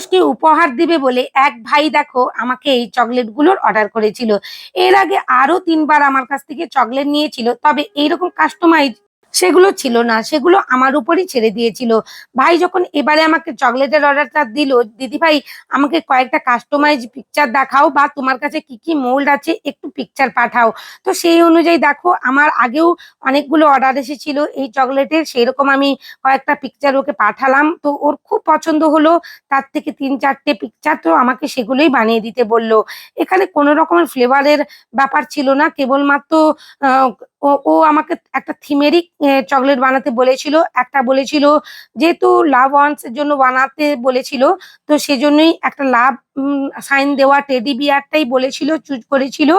মানুষকে উপহার দিবে বলে এক ভাই দেখো আমাকে এই চকলেটগুলোর অর্ডার করেছিল। এর আগে আরও তিনবার আমার কাছ থেকে চকলেট নিয়েছিল, তবে এইরকম কাস্টমাইজ সেগুলো ছিল না, সেগুলো আমার উপরই ছেড়ে দিয়েছিল। ভাই যখন এবারে আমাকে চকলেটের অর্ডারটা দিল, দিদি ভাই, আমাকে কয়েকটা কাস্টমাইজ পিকচার দেখাও বা তোমার কাছে কি কি মোল্ড আছে একটু পিকচার পাঠাও। তো সেই অনুযায়ী দেখো, আমার আগেও অনেকগুলো অর্ডার এসেছিল, এই চকলেটের সেরকম আমি কয়েকটা পিকচার ওকে পাঠালাম। তো ওর খুব পছন্দ হলো, তার থেকে তিন চারটে পিকচার তো আমাকে সেগুলোই বানিয়ে দিতে বলল। এখানে কোনো রকমের ফ্লেভারের ব্যাপার ছিল না, কেবলমাত্র ও ও আমাকে একটা থিমেরই চকলেট বানাতে বলেছিল, একটা বলেছিল যেহেতু লাভ ওয়ান্স এর জন্য বানাতে বলেছিল, তো সেজন্যই একটা লাভ সাইন দেওয়া টেডি বিয়ারটাই বলেছিল, চুজ করেছিল।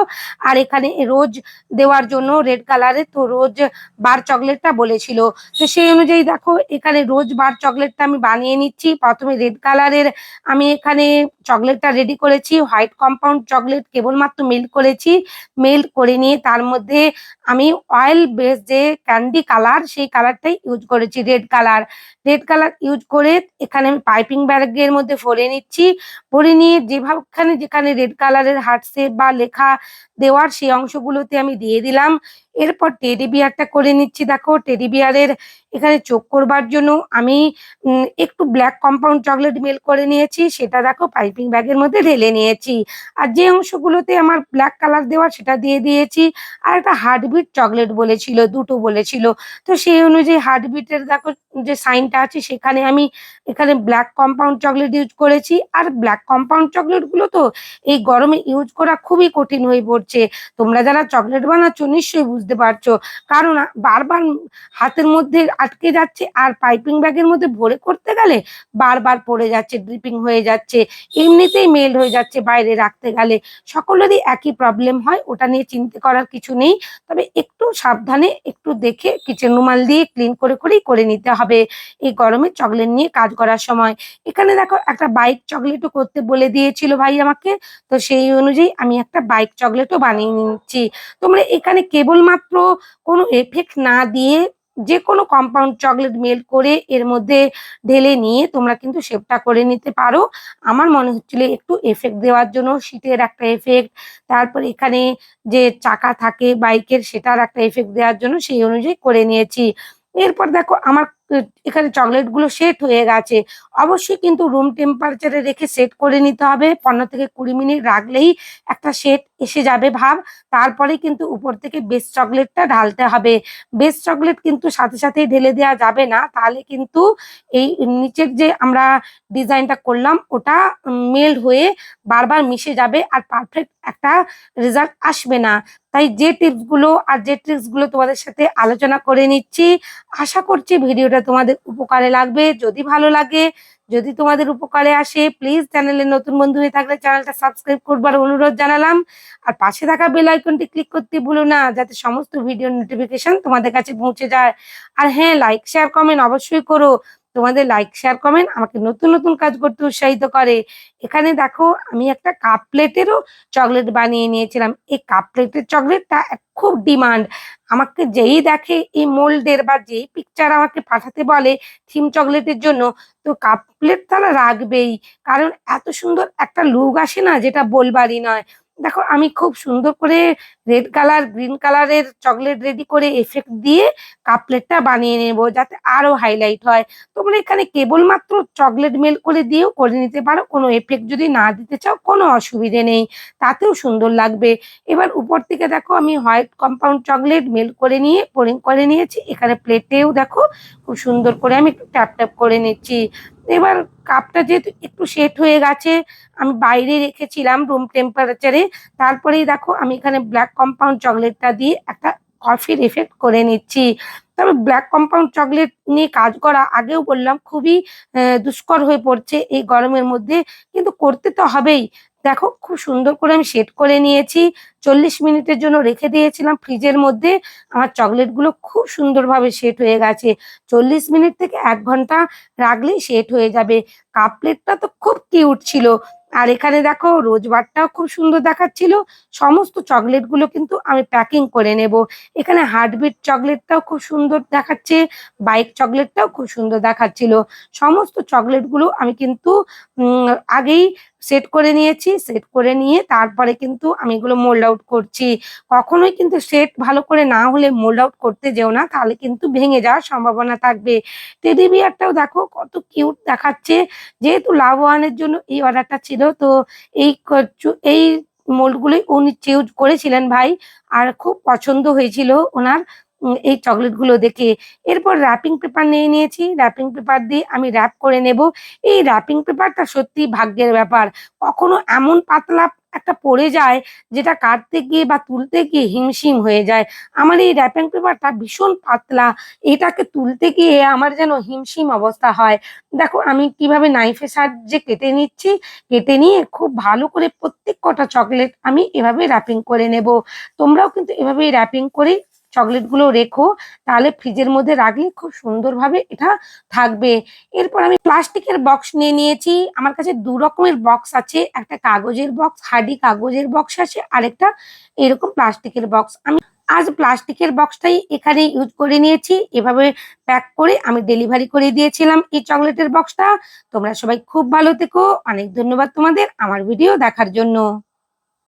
আর এখানে রোজ দেওয়ার জন্য রেড কালারের তো রোজ বার চকলেটটা বলেছিল। তো সেই অনুযায়ী দেখো, এখানে রোজ বার চকলেটটা আমি বানিয়ে নিচ্ছি। প্রথমে রেড কালারের আমি এখানে চকলেটটা রেডি করেছি, হোয়াইট কম্পাউন্ড চকলেট কেবলমাত্র মেল্ট করেছি। মেল্ট করে নিয়ে তার মধ্যে আমি অয়েল বেস যে ক্যান্ডি কালার, সেই কালারটাই ইউজ করেছি, red colour. Red colour use করে এখানে আমি পাইপিং ব্যাগের মধ্যে ভরে নিচ্ছি। ভরে নিয়ে যেভাবে যেখানে রেড কালারের হার্ট শেপ বা লেখা দেওয়ার সেই অংশগুলোতে আমি দিয়ে দিলাম। এরপর টেডি বিয়ারটা করে নিচ্ছি। দেখো টেডি বিয়ারের এখানে চোখ করবার জন্য আমি একটু ব্ল্যাক কম্পাউন্ড চকলেট মেল করে নিয়েছি। সেটা দেখো পাইপিং ব্যাগের মধ্যে ঢেলে নিয়েছি। আর যে অংশগুলোতে আমার ব্ল্যাক কালার দেওয়া সেটা দিয়ে দিয়েছি। আর একটা হার্টবিট চকলেট বলেছিল, দুটো বলেছিল। তো সেই অনুযায়ী হার্টবিটের দেখো যে সাইনটা আছে, সেখানে আমি এখানে ব্ল্যাক কম্পাউন্ড চকলেট ইউজ করেছি। আর ব্ল্যাক কম্পাউন্ড চকলেটগুলো তো এই গরমে ইউজ করা খুবই কঠিন হয়ে পড়ছে। তোমরা যারা চকলেট বানাচ্ছ, নিশ্চয়ই বুঝতে পারছ। কারণ বারবার হাতের মধ্যে আটকে যাচ্ছে আর পাইপিং ব্যাগের মধ্যে ভরে করতে গেলে বারবার পড়ে যাচ্ছে ড্রিপিং হয়ে যাচ্ছে, এমনিতেই মেল্ট হয়ে যাচ্ছে বাইরে রাখতে গেলে। সকলেরই একই প্রবলেম হয়, ওটা নিয়ে চিন্তা করার কিছু নেই। তবে একটু সাবধানে, একটু দেখে কিচেন রুমাল দিয়ে ক্লিন করে, করেই করে নিতে হবে। এই গরমে চকলেট নিয়ে কাজ করার সময়। এখানে দেখো একটা বাইক চকলেটও করতে বলে দিয়েছিল ভাই আমাকে। তো সেই অনুযায়ী আমি একটা বাইক চকলেটও বানিয়ে নিচ্ছি। তোমরা এখানে কেবলমাত্র কোনো এফেক্ট না দিয়ে যে কোনো কম্পাউন্ড চকলেট মেল্ট করে এর মধ্যে ঢেলে নিয়ে তোমরা কিন্তু শেপটা করে নিতে পারো। আমার মনে হচ্ছিল একটু এফেক্ট দেওয়ার জন্য শীতের একটা এফেক্ট তারপর এখানে যে চাকা থাকে বাইকের সেটার একটা এফেক্ট দেওয়ার জন্য সেই অনুযায়ী করে নিয়েছি। এরপর দেখো, আমার এখানে চকলেটগুলো সেট হয়ে গেছে। অবশ্যই কিন্তু রুম টেম্পারেচারে রেখে সেট করে নিতে হবে। পনেরো থেকে কুড়ি মিনিট রাখলেই একটা সেট এসে যাবে ভাব। তারপরে কিন্তু উপর থেকে বেস্ট চকলেটটা ঢালতে হবে। বেস্ট চকলেট কিন্তু সাথে সাথেই ঢেলে দেওয়া যাবে না। তাহলে কিন্তু এই নিচের যে আমরা ডিজাইনটা করলাম, ওটা মেল্ট হয়ে বারবার মিশে যাবে। আর পারফেক্ট একটা রেজাল্ট আসবে না। তাই যে টিপসগুলো আর যে ট্রিক্সগুলো তোমাদের সাথে আলোচনা করে নিচ্ছি, আশা করছি ভিডিওটা তোমাদের উপকারে লাগবে। যদি ভালো লাগে, যদি তোমাদের উপকারে আসে প্লিজ চ্যানেলে নতুন বন্ধু হয়ে থাকলে চ্যানেলটা সাবস্ক্রাইব করবার অনুরোধ জানালাম। আর পাশে থাকা বেল আইকনটি ক্লিক করতে ভুলো না, যাতে সমস্ত ভিডিও নোটিফিকেশন তোমাদের কাছে পৌঁছে যায়। আর হ্যাঁ লাইক শেয়ার কমেন্ট অবশ্যই করো। তোমাদের লাইক শেয়ার কমেন্ট আমাকে নতুন নতুন কাজ করতে উৎসাহিত করে। এখানে দেখো, আমি একটা কাপ প্লেটেরও চকলেট বানিয়ে নিয়েছিলাম। এই কাপ প্লেটের চকলেটটা খুব ডিমান্ড আমাকে যেই দেখে, এই মোল্ডের বা যেই পিকচার আমাকে পাঠাতে বলে থিম চকলেটের জন্য, তো কাপ প্লেট তারা রাখবেই। কারণ এত সুন্দর একটা লুক আসে না, যেটা বলবারই নয়। দেখো, আমি খুব সুন্দর করে রেড কালার গ্রিন কালারের চকলেট রেডি করে এফেক্ট দিয়ে কাপ প্লেটটা বানিয়ে নেব যাতে আরও হাইলাইট হয়। তোমরা এখানে কেবলমাত্র চকলেট মেল করে দিয়েও করে নিতে পারো। কোনো এফেক্ট যদি না দিতে চাও, কোনো অসুবিধে নেই। তাতেও সুন্দর লাগবে। এবার উপর থেকে দেখো, আমি হোয়াইট কম্পাউন্ড চকলেট মেল করে নিয়ে পোরিং করে নিয়েছি। এখানে প্লেটেও দেখো, খুব সুন্দর করে আমি একটু ট্যাপ ট্যাপ করে নিচ্ছি। এবার কাপটা যেহেতু একটু সেট হয়ে গেছে, আমি বাইরে রেখেছিলাম রুম টেম্পারেচারে তারপরেই দেখো, আমি এখানে ব্ল্যাক কম্পাউন্ড চকলেটটা দিয়ে একটা কফির এফেক্ট করে নিচ্ছি। তবে ব্ল্যাক কম্পাউন্ড চকলেট নিয়ে কাজ করা আগেও বললাম, খুবই দুষ্কর হয়ে পড়ছে এই গরমের মধ্যে, কিন্তু করতে তো হবেই। দেখো, খুব সুন্দর করে আমি সেট করে নিয়েছি, চল্লিশ মিনিটের জন্য রেখে দিয়েছিলাম ফ্রিজের মধ্যে, আমার চকলেটগুলো খুব সুন্দরভাবে সেট হয়ে গেছে। চল্লিশ মিনিট থেকে এক ঘণ্টা রাখলেই সেট হয়ে যাবে। কাপ প্লেটটা তো খুব কিউট ছিল আর এখানে দেখো রোজবারটাও খুব সুন্দর দেখাচ্ছিল। সমস্ত চকলেটগুলো কিন্তু আমি প্যাকিং করে নেব। এখানে হার্টবিট চকলেটটাও খুব সুন্দর দেখাচ্ছে বাইক চকলেটটাও খুব সুন্দর দেখাচ্ছিল। সমস্ত চকলেটগুলো আমি কিন্তু আগেই সেট করে নিয়েছি সেট করে নিয়ে তারপরে কিন্তু আমি এগুলো মোল্ড আউট করছি। কখনোই কিন্তু সেট ভালো করে না হলে মোল্ড আউট করতে যেও না, তাহলে কিন্তু ভেঙে যাওয়ার সম্ভাবনা থাকবে। টেডি বিয়ারটাও দেখো কত কিউট দেখাচ্ছে। যেহেতু লাভ ওয়ানের জন্য এই অর্ডারটা ছিল, তো এই এই মোল্ডগুলোই উনি চুজ করেছিলেন ভাই। আর খুব পছন্দ হয়েছিল ওনার। এই চকলেটগুলো দেখে এরপর র্যাপিং পেপার নিয়ে নিয়েছি। র্যাপিং পেপার দিয়ে আমি র্যাপ করে নেব। এই র্যাপিং পেপারটা সত্যি ভাগ্যের ব্যাপার। কখনো এমন পাতলা একটা পড়ে যায়, যেটা কাটতে গিয়ে বা তুলতে গিয়ে হিমশিম হয়ে যায়। আমার এই র্যাপিং পেপারটা ভীষণ পাতলা। এটাকে তুলতে গিয়ে আমার যেন হিমশিম অবস্থা হয়। দেখো, আমি কীভাবে নাইফের সাহায্যে কেটে নিচ্ছি। কেটে নিয়ে খুব ভালো করে প্রত্যেক কটা চকলেট আমি এভাবে র্যাপিং করে নেব। তোমরাও কিন্তু এভাবেই র্যাপিং করে চকলেটগুলো রেখো, তাহলে ফ্রিজের মধ্যে রাখলে খুব সুন্দরভাবে এটা থাকবে। এরপর আমি প্লাস্টিকের বক্স নিয়ে নিয়েছি। আমার কাছে দু রকমের বক্স আছে। একটা কাগজের বক্স হার্ডি কাগজের বক্স আছে, আরেকটা এরকম প্লাস্টিকের বক্স আমি আজ প্লাস্টিকের বক্সটাই এখানে ইউজ করে নিয়েছি। এভাবে প্যাক করে আমি ডেলিভারি করে দিয়েছিলাম এই চকলেটের বক্সটা তোমরা সবাই খুব ভালো থেকো। অনেক ধন্যবাদ তোমাদের আমার ভিডিও দেখার জন্য।